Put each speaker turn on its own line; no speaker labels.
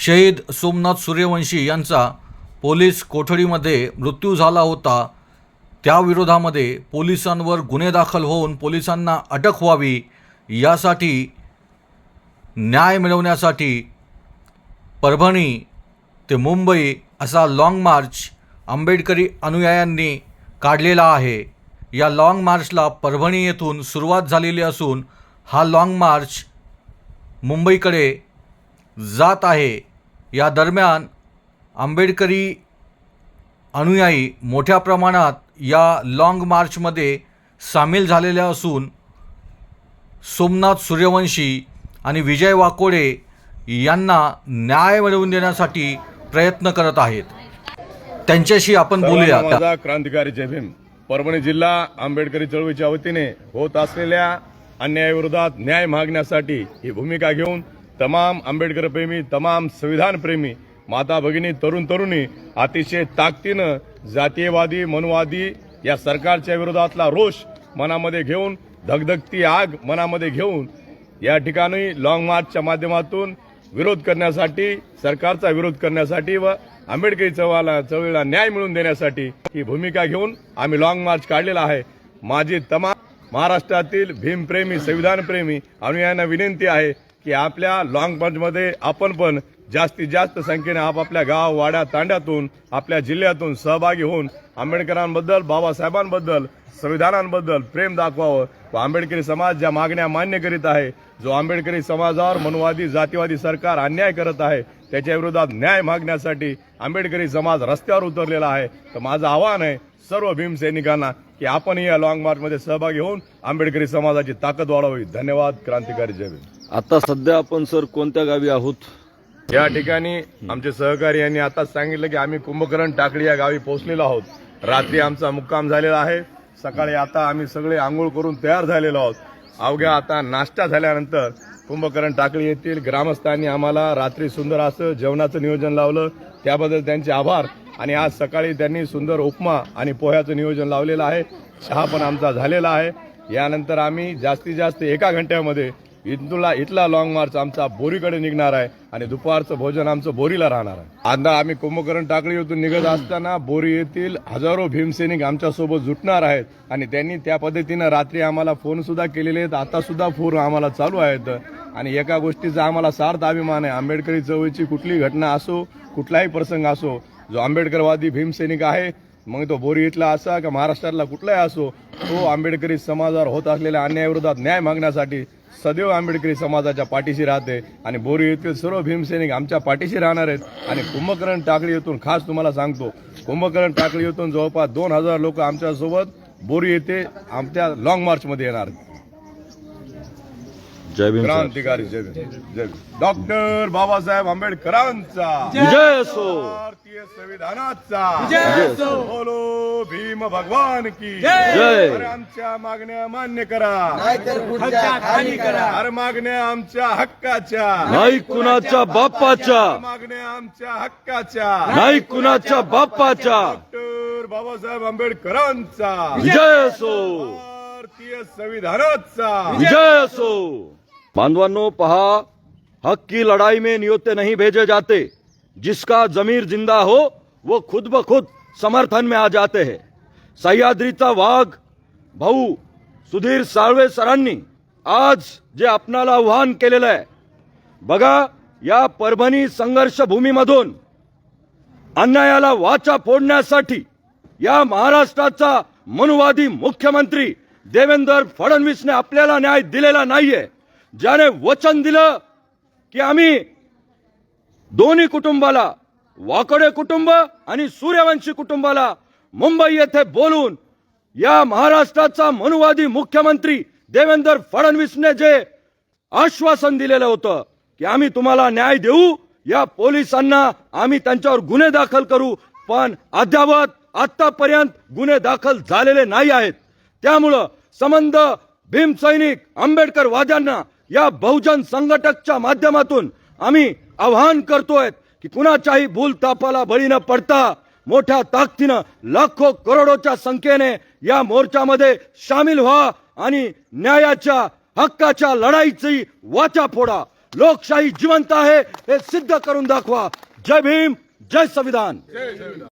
शहीद सोमनाथ सूर्यवंशी यांचा पोलीस कोठडीमध्ये मृत्यू झाला होता. त्याविरोधामध्ये पोलिसांवर गुन्हे दाखल होऊन पोलिसांना अटक व्हावी यासाठी न्याय मिळवण्यासाठी परभणी ते मुंबई असा लाँग मार्च आंबेडकरी अनुयायांनी काढलेला आहे. या लाँग मार्चला परभणी येथून सुरुवात झालेली असून हा लाँग मार्च मुंबईकडे जात आहे. या दरम्यान आंबेडकरी अनुयायी मोठ्या प्रमाणात या लाँग मार्चमध्ये सामील झालेल्या असून सोमनाथ सूर्यवंशी आणि विजय वाकोडे यांना न्याय मिळवून देण्यासाठी प्रयत्न करत आहेत. त्यांच्याशी आपण बोलूया
माझा क्रांतिकारी जय भीम. परभणी जिल्हा आंबेडकरी चळवळीच्या वतीने होत असलेल्या अन्यायाविरोधात न्याय मागण्यासाठी ही भूमिका घेऊन तमाम आंबेडकरप्रेमी तमाम संविधानप्रेमी माता भगिनी तरुण तरुणी अतिशय ताकदीनं जातीयवादी मनुवादी या सरकारच्या विरोधातला रोष मनामध्ये घेऊन धगधगती आग मनामध्ये घेऊन या ठिकाणी लॉंग मार्चच्या माध्यमातून विरोध करण्यासाठी सरकारचा विरोध करण्यासाठी व आंबेडकरी चळवळाला चळवळीला न्याय मिळवून देण्यासाठी ही भूमिका घेऊन आम्ही लॉंग मार्च काढलेला आहे. माझी तमाम महाराष्ट्रातील भीमप्रेमी संविधानप्रेमी अनुयायांना विनंती आहे की आपल्या लॉंग मार्चमध्ये आपण पण जास्तीत जास्त संख्येने आपापल्या गाव वाड्या तांड्यातून आपल्या जिल्ह्यातून सहभागी होऊन आंबेडकरांबद्दल बाबासाहेबांबद्दल संविधानांबद्दल प्रेम दाखवावं. व आंबेडकरी समाज ज्या मागण्या मान्य करीत आहे जो आंबेडकरी समाजावर मनुवादी जातीवादी सरकार अन्याय करत आहे त्याच्या विरोधात न्याय मागण्यासाठी आंबेडकरी समाज रस्त्यावर उतरलेला आहे. तर माझं आव्हान आहे सर्व भीमसैनिकांना की आपण या लॉंग मार्चमध्ये सहभागी होऊन आंबेडकरी समाजाची ताकद वाढवावी धन्यवाद. क्रांतिकारी जय भीम.
आता सध्या आपण सर कोणत्या गावी आहोत?
या ठिकाणी आमचे सहकारी यांनी आता सांगितलं की आम्ही कुंभकर्ण टाकळी या गावी पोहोचलेलो आहोत. रात्री आमचा मुक्काम झालेला आहे. सकाळी आता आम्ही सगळे आंघोळ करून तयार झालेलो आहोत. अवघ्या आता नाश्ता झाल्यानंतर कुंभकरण टाकळी येथील ग्रामस्थांनी आम्हाला रात्री सुंदर असं जेवणाचं नियोजन लावलं. त्याबद्दल त्यांचे आभार. आणि आज सकाळी त्यांनी सुंदर उपमा आणि पोह्याचं नियोजन लावलेलं आहे. चहा पण आमचा झालेला आहे. यानंतर आम्ही जास्तीत जास्त एका घंट्यामध्ये इथला इथला लॉंग मार्च आमचा बोरीकडे निघणार आहे आणि दुपारचं भोजन आमचं बोरीला राहणार आहे. आता आम्ही कुंभकरण टाकळी येथून निघत असताना बोरी येथील हजारो भीमसैनिक आमच्यासोबत जुटणार आहेत आणि त्यांनी त्या पद्धतीनं रात्री आम्हाला फोन सुद्धा केलेले आहेत. आता सुद्धा फोन आम्हाला चालू आहेत. आणि एका गोष्टीचा आम्हाला सार्थ अभिमान आहे. आंबेडकरी चवळीची कुठलीही घटना असो कुठलाही प्रसंग असो जो आंबेडकरवादी भीमसैनिक आहे मग तो बोरी इथला असा का महाराष्ट्रातला कुठलाही असो तो आंबेडकरी समाजावर होत असलेल्या अन्यायाविरोधात न्याय मागण्यासाठी सदैव आंबेडकरी समाजाच्या पाठीशी राहते आणि बोरी येथील सर्व भीमसैनिक आमच्या पाठीशी राहणार आहेत आणि कुंभकर्ण टाकळी येथून खास तुम्हाला सांगतो कुंभकर्ण टाकळी येथून जवळपास दोन हजार लोक आमच्यासोबत बोरी येथे आमच्या लॉंग मार्चमध्ये येणार आहेत.
जय भीम.
क्रांतिकारी जय भीम. जय भीम. डॉक्टर बाबासाहेब आंबेडकरांचा
असो
भारतीय संविधानाचा
असो.
बोलो भीम भगवान की।
जय.
अरे आमच्या मागण्या मान्य करा।
खाली करा.
अरे मागण्या आमच्या हक्काच्या।
नाही कुणाच्या बापाच्या।
मागण्या आमच्या हक्काच्या।
नाही कुणाच्या बापाच्या।
डॉक्टर बाबासाहेब आंबेडकरांचा।
विजय असो।
भारतीय संविधानाचा।
विजय असो। बांधवांनो पहा हक की लड़ाई में नियोते नहीं भेजे जाते। जिसका जमीर जिंदा हो वो खुद ब खुद समर्थन में आ जाते हैं। सह्याद्रीचा वाघ भाऊ सुधीर साळवे सरांनी आज जे आपणाला आव्हान केलेलं आहे बघा या परभणी संघर्ष भूमीमधून अन्यायाला वाचा फोडण्यासाठी या महाराष्ट्राचा मनुवादी मुख्यमंत्री देवेंद्र फडणवीसने आपल्याला न्याय दिलेला नाहीये ज्याने वचन दिलं की आम्ही दोन्ही कुटुंबाला वाकडे कुटुंब आणि सूर्यवंशी कुटुंबाला मुंबई येथे बोलून या महाराष्ट्राचा मनुवादी मुख्यमंत्री देवेंद्र फडणवीसने जे आश्वासन दिलेलं होतं की आम्ही तुम्हाला न्याय देऊ या पोलिसांना आम्ही त्यांच्यावर गुन्हे दाखल करू पण अद्यावत आतापर्यंत गुन्हे दाखल झालेले नाही आहेत. त्यामुळं संबंध भीमसैनिक आंबेडकर वाद्यांना या बहुजन संघटकच्या माध्यमातून आम्ही आवाहन करतोय की कुणाच्याही भूलतापाला बळी न पडता मोठ्या ताकदीनं लाखो करोडोच्या संख्येने या मोर्चामध्ये सामील व्हा आणि न्यायाच्या हक्काच्या लढाईची वाचा फोडा. लोकशाही जिवंत आहे हे सिद्ध करून दाखवा. जय भीम जय संविधान.